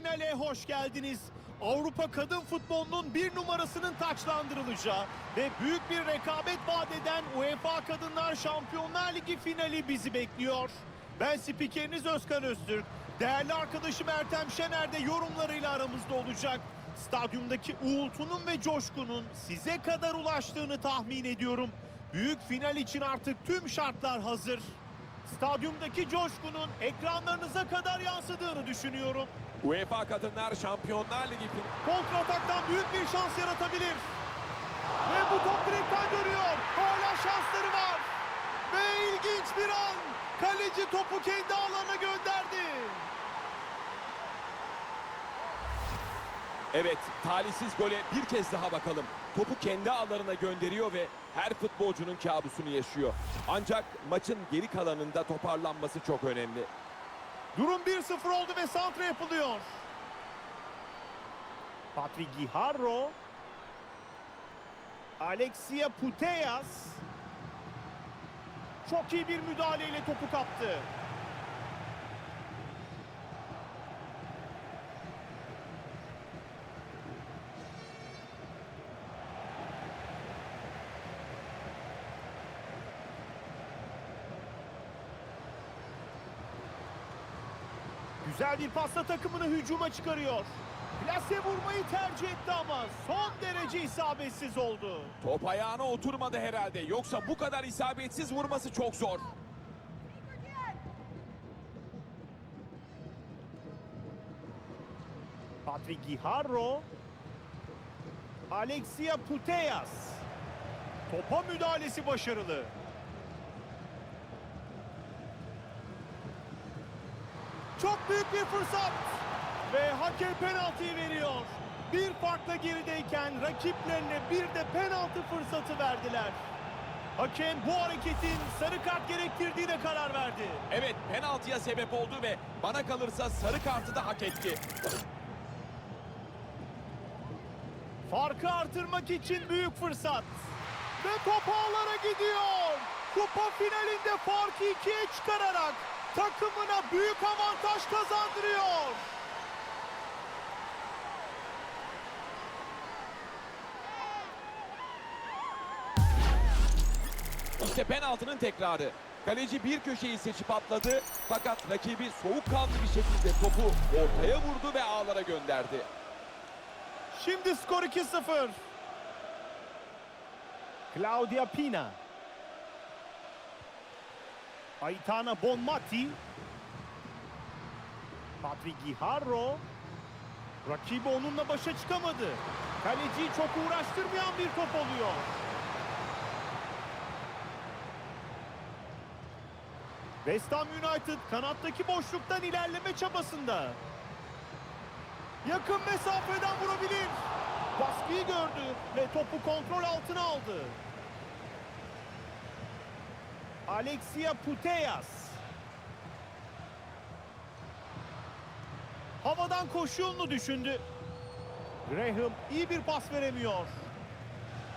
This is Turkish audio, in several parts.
Finale hoş geldiniz. Avrupa kadın futbolunun bir numarasının taçlandırılacağı ve büyük bir rekabet vaat eden UEFA Kadınlar Şampiyonlar Ligi finali bizi bekliyor. Ben spikeriniz Özkan Öztürk. Değerli arkadaşım Ertem Şener de yorumlarıyla aramızda olacak. Stadyumdaki uğultunun ve coşkunun size kadar ulaştığını tahmin ediyorum. Büyük final için artık tüm şartlar hazır. Stadyumdaki coşkunun ekranlarınıza kadar yansıdığını düşünüyorum. UEFA Kadınlar Şampiyonlar Ligi fin- Kontrataktan büyük bir şans yaratabilir. Ve bu top direkten dönüyor. Hala şansları var. Ve ilginç bir an. Kaleci topu kendi ağlarına gönderdi. Evet, talihsiz gole bir kez daha bakalım. Topu kendi ağlarına gönderiyor ve her futbolcunun kabusunu yaşıyor. Ancak maçın geri kalanında toparlanması çok önemli. Durum 1-0 oldu ve santra yapılıyor. Patrick Guijarro. Alexia Putellas. Çok iyi bir müdahaleyle topu kaptı. Güzel bir pasla takımını hücuma çıkarıyor. Plase vurmayı tercih etti ama son derece isabetsiz oldu. Top ayağına oturmadı herhalde. Yoksa bu kadar isabetsiz vurması çok zor. Patrick Guijarro. Alexia Putellas. Topa müdahalesi başarılı. Çok büyük bir fırsat. Ve hakem penaltıyı veriyor. Bir farkla gerideyken rakiplerine bir de penaltı fırsatı verdiler. Hakem bu hareketin sarı kart gerektirdiğine karar verdi. Evet, penaltıya sebep oldu ve bana kalırsa sarı kartı da hak etti. Farkı artırmak için büyük fırsat. Ve top gidiyor. Kupa finalinde farkı ikiye çıkararak takımına büyük avantaj kazandırıyor. İşte penaltının tekrarı. Kaleci bir köşeyi seçip atladı fakat rakibi soğukkanlı bir şekilde topu ortaya vurdu ve ağlara gönderdi. Şimdi skor 2-0. Claudia Pina. Aitana Bonmati. Patrick Guijarro. Rakibi onunla başa çıkamadı. Kaleciyi çok uğraştırmayan bir top oluyor. West Ham United kanattaki boşluktan ilerleme çabasında. Yakın mesafeden vurabilir. Baskıyı gördü ve topu kontrol altına aldı. Alexia Putellas. Havadan koşu yolunu düşündü. Graham iyi bir pas veremiyor.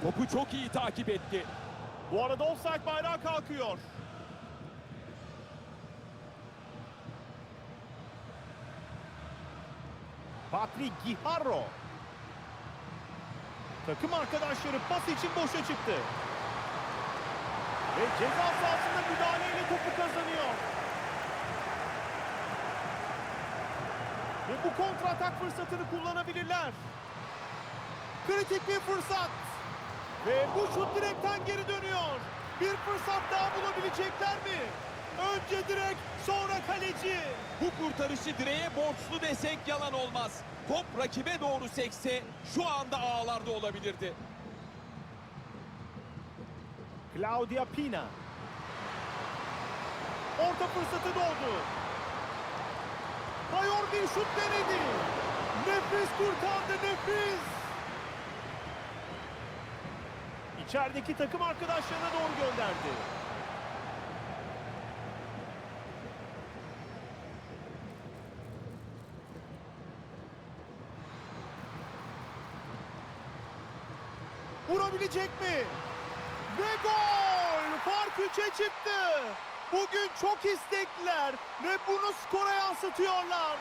Topu çok iyi takip etti. Bu arada offside bayrağı kalkıyor. Patrick Guijarro. Takım arkadaşları pas için boşa çıktı. Ve ceza sahasında müdahaleyle topu kazanıyor. Ve bu kontratak fırsatını kullanabilirler. Kritik bir fırsat. Ve bu şut direkten geri dönüyor. Bir fırsat daha bulabilecekler mi? Önce direk, sonra kaleci. Bu kurtarışı direğe borçlu desek yalan olmaz. Top rakibe doğru sekse şu anda ağlarda olabilirdi. Claudia Pina. Orta fırsatı doğdu. Mayor bir şut denedi. Nefis kurtardı, nefis. İçerideki takım arkadaşlarına doğru gönderdi. Vurabilecek mi? Ve gol! Fark 3'e çıktı. Bugün çok istekliler ve bunu skora yansıtıyorlar.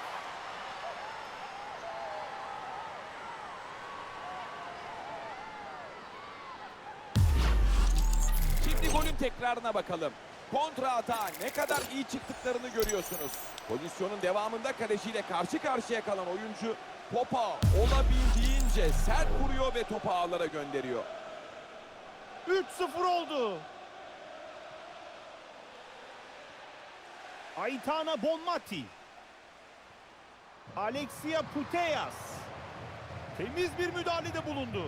Şimdi golün tekrarına bakalım. Kontra hata ne kadar iyi çıktıklarını görüyorsunuz. Pozisyonun devamında kaleciyle karşı karşıya kalan oyuncu topa olabildiğince sert vuruyor ve topu ağlara gönderiyor. 3-0 oldu. Aitana Bonmati. Alexia Putellas. Temiz bir müdahalede bulundu.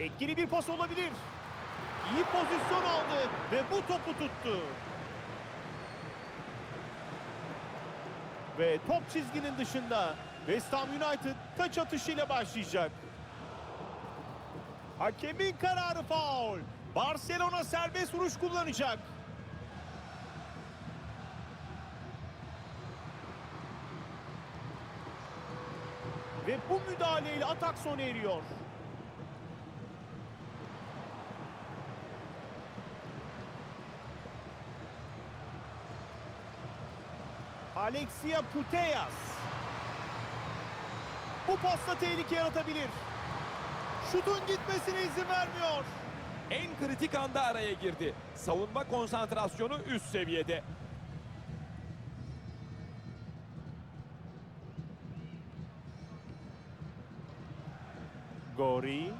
Etkili bir pas olabilir. İyi pozisyon aldı ve bu topu tuttu. Ve top çizginin dışında West Ham United taç atışıyla başlayacak. Hakemin kararı faul. Barcelona serbest vuruş kullanacak. Ve bu müdahaleyle atak sona eriyor. Alexia Putellas. Bu pasta tehlike yaratabilir. Şutun gitmesine izin vermiyor. En kritik anda araya girdi. Savunma konsantrasyonu üst seviyede. Gori.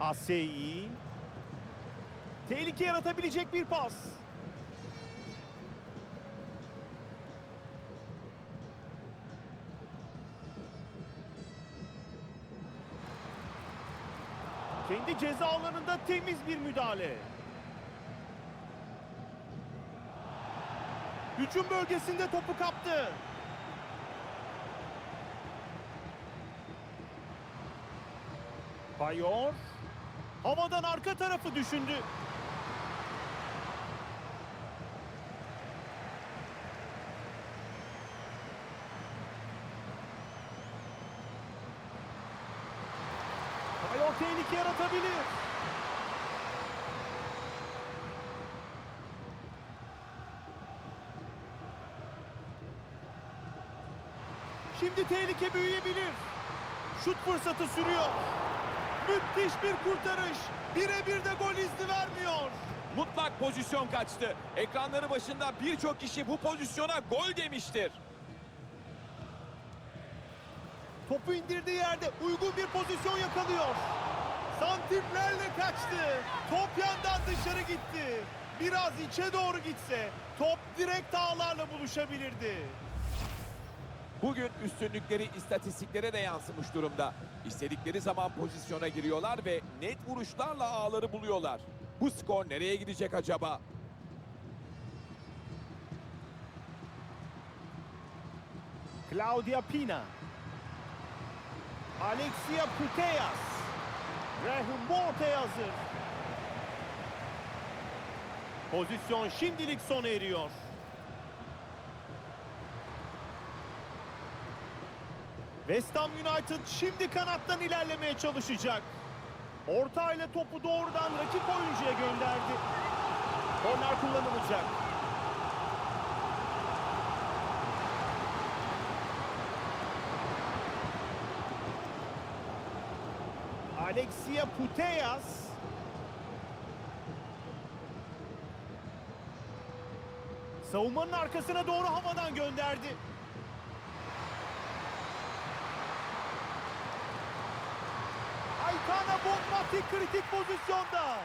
Aseyi. Tehlike yaratabilecek bir pas. Kendi ceza alanında temiz bir müdahale. Hücum bölgesinde topu kaptı. Bayor. Havadan arka tarafı düşündü. Bayor tehlike yaratabilir. Şimdi tehlike büyüyebilir. Şut fırsatı sürüyor. Müthiş bir kurtarış. Birebir de gol izni vermiyor. Mutlak pozisyon kaçtı. Ekranları başında birçok kişi bu pozisyona gol demiştir. Topu indirdiği yerde uygun bir pozisyon yakalıyor. Santimlerle kaçtı. Top yandan dışarı gitti. Biraz içe doğru gitse top direkt ağlarla buluşabilirdi. Bugün üstünlükleri istatistiklere de yansımış durumda. İstedikleri zaman pozisyona giriyorlar ve net vuruşlarla ağları buluyorlar. Bu skor nereye gidecek acaba? Claudia Pina. Alexia Putellas. Rehum Borte hazır. Pozisyon şimdilik sona eriyor. West Ham United şimdi kanattan ilerlemeye çalışacak. Orta ile topu doğrudan rakip oyuncuya gönderdi. Korner kullanılacak. Alexia Putellas. Savunmanın arkasına doğru havadan gönderdi. Aytana Bonmati kritik pozisyonda.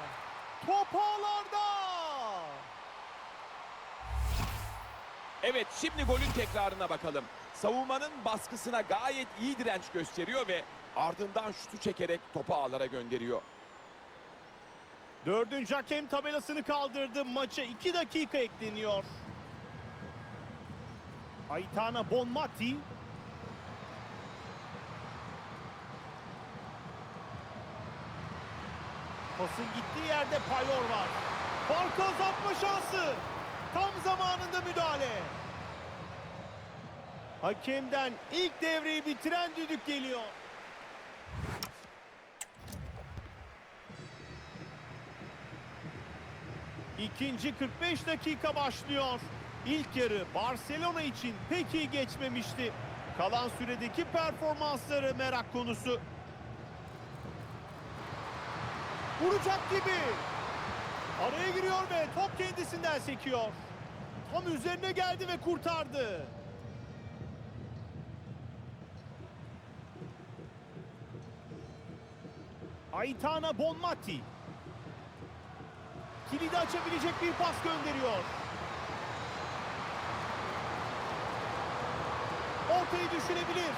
Top ağlarda. Evet şimdi golün tekrarına bakalım. Savunmanın baskısına gayet iyi direnç gösteriyor ve ardından şutu çekerek topu ağlara gönderiyor. Dördüncü hakem tabelasını kaldırdı. Maça iki dakika ekleniyor. Aytana Bonmati. Pasın gittiği yerde Payor var. Farkı azaltma şansı. Tam zamanında müdahale. Hakemden ilk devreyi bitiren düdük geliyor. İkinci 45 dakika başlıyor. İlk yarı Barcelona için pek iyi geçmemişti. Kalan süredeki performansları merak konusu. Vuracak gibi. Araya giriyor ve top kendisinden sekiyor. Tam üzerine geldi ve kurtardı. Aitana Bonmati. Kilidi açabilecek bir pas gönderiyor. Ortayı düşünebilir.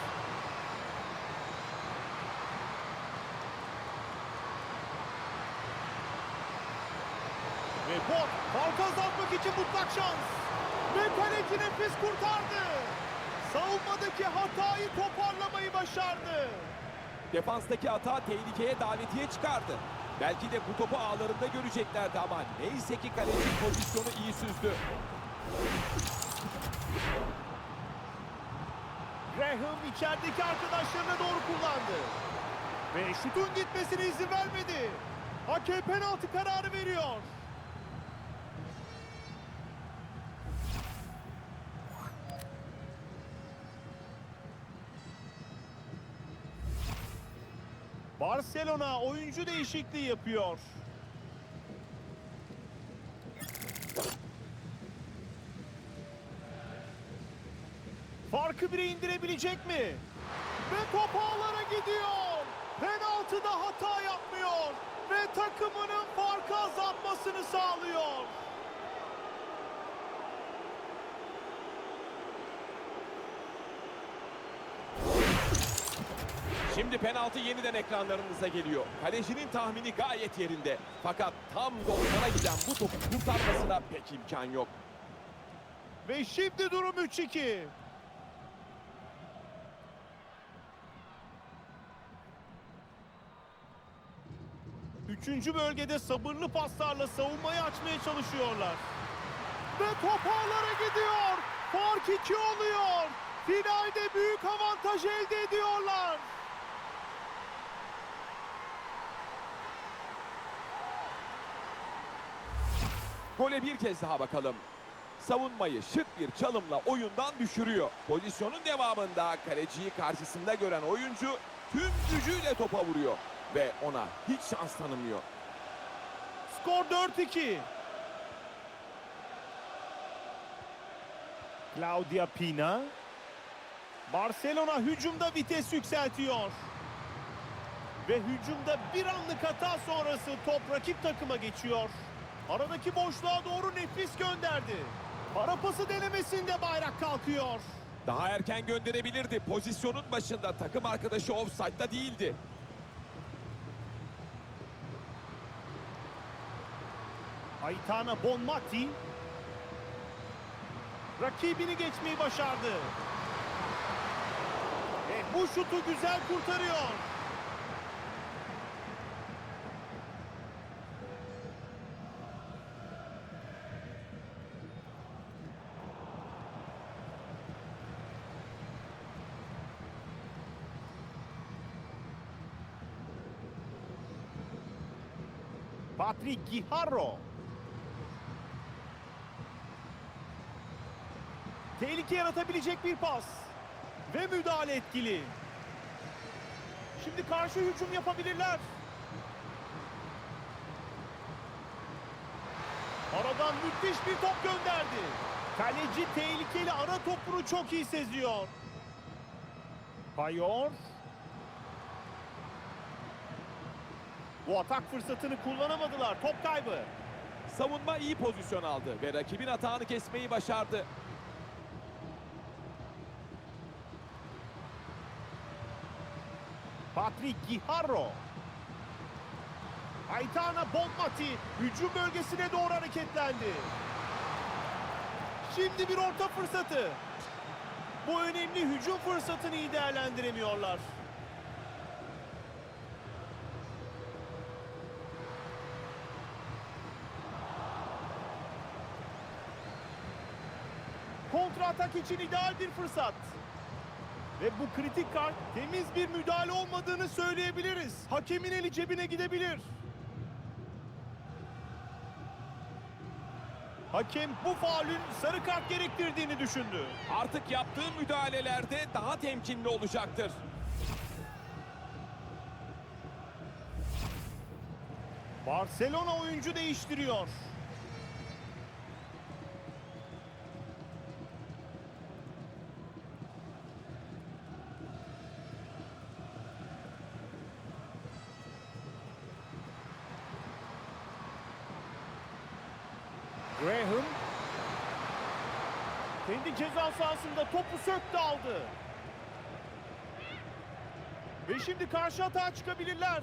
Ve Bot farkı azaltmak için mutlak şans. Ve kaleci nefis kurtardı. Savunmadaki hatayı toparlamayı başardı. Defanstaki hata tehlikeye davetiye çıkardı. Belki de bu topu ağlarında göreceklerdi ama neyse ki kaleci pozisyonu iyi süzdü. Graham içerideki arkadaşlarına doğru kullandı. Ve şutun gitmesine izin vermedi. Hakem penaltı kararı veriyor. Barcelona oyuncu değişikliği yapıyor. Farkı bire indirebilecek mi? Ve top ağlara gidiyor. Penaltıda hata yapmıyor. Ve takımının farkı azaltmasını sağlıyor. Şimdi penaltı yeniden ekranlarınıza geliyor. Kalecinin tahmini gayet yerinde. Fakat tam 90'a giden bu topu kurtarmasına pek imkan yok. Ve şimdi durum 3-2. Üçüncü bölgede sabırlı paslarla savunmayı açmaya çalışıyorlar. Ve top ağlara gidiyor. Fark 2 oluyor. Finalde büyük avantaj elde ediyorlar. Gole bir kez daha bakalım. Savunmayı şık bir çalımla oyundan düşürüyor. Pozisyonun devamında kaleciyi karşısında gören oyuncu tüm gücüyle topa vuruyor. Ve ona hiç şans tanımıyor. Skor 4-2. Claudia Pina. Barcelona hücumda vites yükseltiyor. Ve hücumda bir anlık hata sonrası top rakip takıma geçiyor. Aradaki boşluğa doğru nefis gönderdi. Para pası denemesinde bayrak kalkıyor. Daha erken gönderebilirdi. Pozisyonun başında takım arkadaşı offside'da değildi. Aitana Bonmati rakibini geçmeyi başardı. Ve bu şutu güzel kurtarıyor. Patrick Guijarro. Tehlike yaratabilecek bir pas. Ve müdahale etkili. Şimdi karşı hücum yapabilirler. Aradan müthiş bir top gönderdi. Kaleci tehlikeli ara topunu çok iyi seziyor. Bayor. Bu atak fırsatını kullanamadılar. Top kaybı. Savunma iyi pozisyon aldı ve rakibin atağını kesmeyi başardı. Patrick Guijarro. Aitana Bonmati hücum bölgesine doğru hareketlendi. Şimdi bir orta fırsatı. Bu önemli hücum fırsatını iyi değerlendiremiyorlar. Kontra atak için ideal bir fırsat. Ve bu kritik kart temiz bir müdahale olmadığını söyleyebiliriz. Hakemin eli cebine gidebilir. Hakem bu faulün sarı kart gerektirdiğini düşündü. Artık yaptığı müdahalelerde daha temkinli olacaktır. Barcelona oyuncu değiştiriyor. Graham kendi ceza sahasında topu söktü aldı. Ve şimdi karşı atağa çıkabilirler.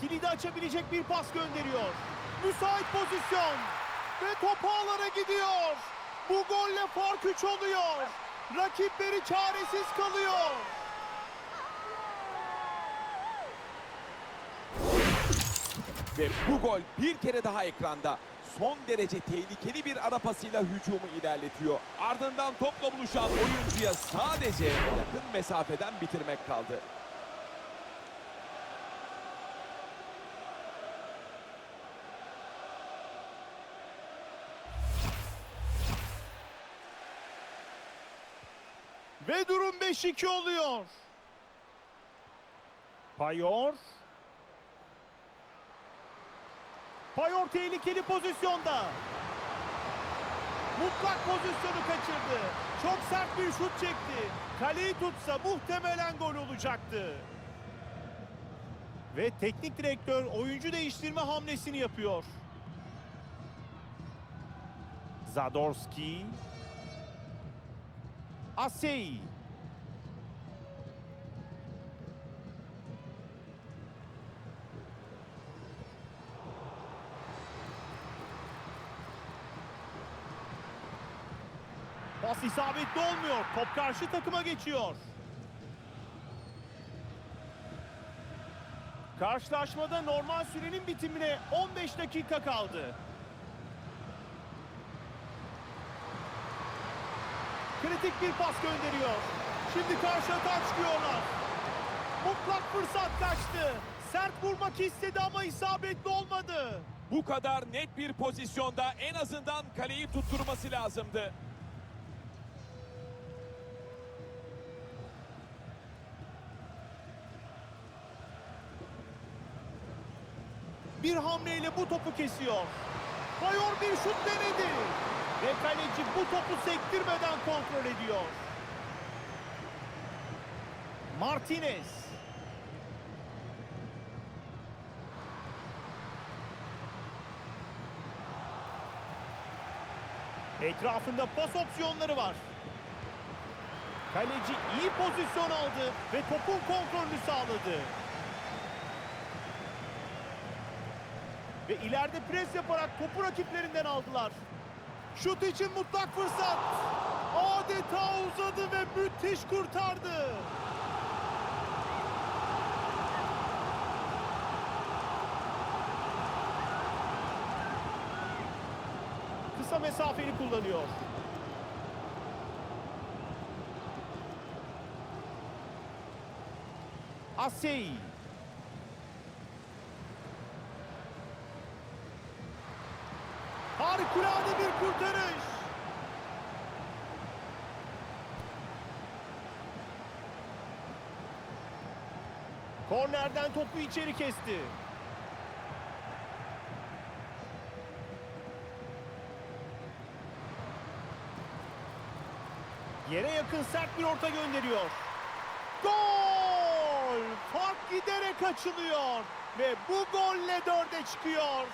Kilidi açabilecek bir pas gönderiyor. Müsait pozisyon. Ve top ağlara gidiyor. Bu golle fark 3 oluyor. Rakipleri çaresiz kalıyor. Ve bu gol bir kere daha ekranda. Son derece tehlikeli bir ara pasıyla hücumu ilerletiyor. Ardından topla buluşan oyuncuya sadece yakın mesafeden bitirmek kaldı. Ve durum 5-2 oluyor. Payor. Payor tehlikeli pozisyonda. Mutlak pozisyonu kaçırdı. Çok sert bir şut çekti. Kaleyi tutsa muhtemelen gol olacaktı. Ve teknik direktör oyuncu değiştirme hamlesini yapıyor. Zadorski. Asey. Pas isabetli olmuyor. Top karşı takıma geçiyor. Karşılaşmada normal sürenin bitimine 15 dakika kaldı. Kritik bir pas gönderiyor. Şimdi karşı atağa çıkıyorlar. Mutlak fırsat kaçtı. Sert vurmak istedi ama isabetli olmadı. Bu kadar net bir pozisyonda en azından kaleyi tutturması lazımdı. Bir hamleyle bu topu kesiyor. Bayor bir şut denedi. Ve kaleci bu topu sektirmeden kontrol ediyor. Martinez. Etrafında pas opsiyonları var. Kaleci iyi pozisyon aldı ve topun kontrolünü sağladı. Ve ileride pres yaparak topu rakiplerinden aldılar. Şut için mutlak fırsat. Adeta uzadı ve müthiş kurtardı. Kısa mesafeli kullanıyor. Asey. Harikulade bir kurtarış. Kornerden topu içeri kesti. Yere yakın sert bir orta gönderiyor. Gol! Fark giderek açılıyor ve bu golle dörde çıkıyor.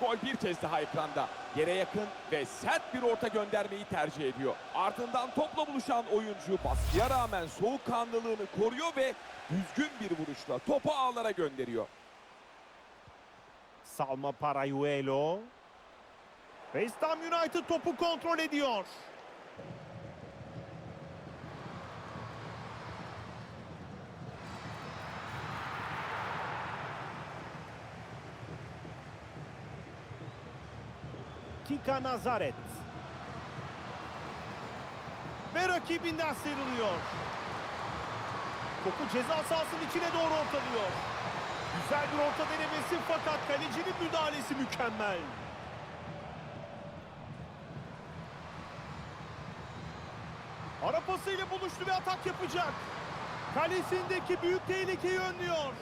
Gol bir kez daha ekranda. Yere yakın ve sert bir orta göndermeyi tercih ediyor. Ardından topla buluşan oyuncu baskıya rağmen soğukkanlılığını koruyor ve düzgün bir vuruşla topu ağlara gönderiyor. Salma Parayuelo. West Ham United topu kontrol ediyor. Latika Nazaret. Ve rakibinden sıyrılıyor. Topu ceza sahasının içine doğru ortalıyor. Güzel bir orta denemesi fakat kalecinin müdahalesi mükemmel. Ara pasıyla buluştu ve atak yapacak. Kalesindeki büyük tehlikeyi önlüyor.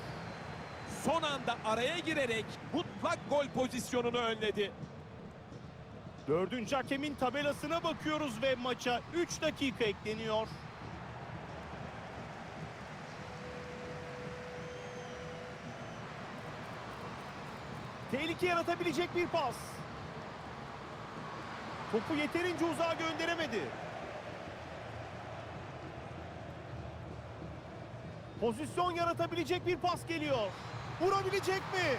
Son anda araya girerek mutlak gol pozisyonunu önledi. Dördüncü hakemin tabelasına bakıyoruz ve maça 3 dakika ekleniyor. Tehlike yaratabilecek bir pas. Topu yeterince uzağa gönderemedi. Pozisyon yaratabilecek bir pas geliyor. Vurabilecek mi?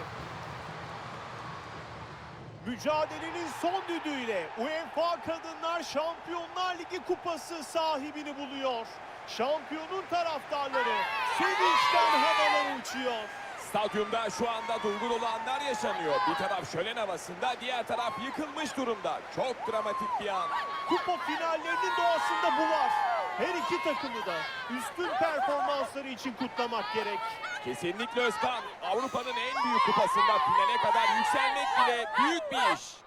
Mücadelenin son düdüğüyle UEFA Kadınlar Şampiyonlar Ligi kupası sahibini buluyor. Şampiyonun taraftarları sevinçten havalara uçuyor. Stadyumda şu anda duygu dolu anlar yaşanıyor. Bir taraf şölen havasında, diğer taraf yıkılmış durumda. Çok dramatik bir an. Kupa finallerinin doğasında bu var. Her iki takımı da üstün performansları için kutlamak gerek. Kesinlikle Özkan. Avrupa'nın en büyük kupasında finale kadar yükselmek bile büyük bir iş.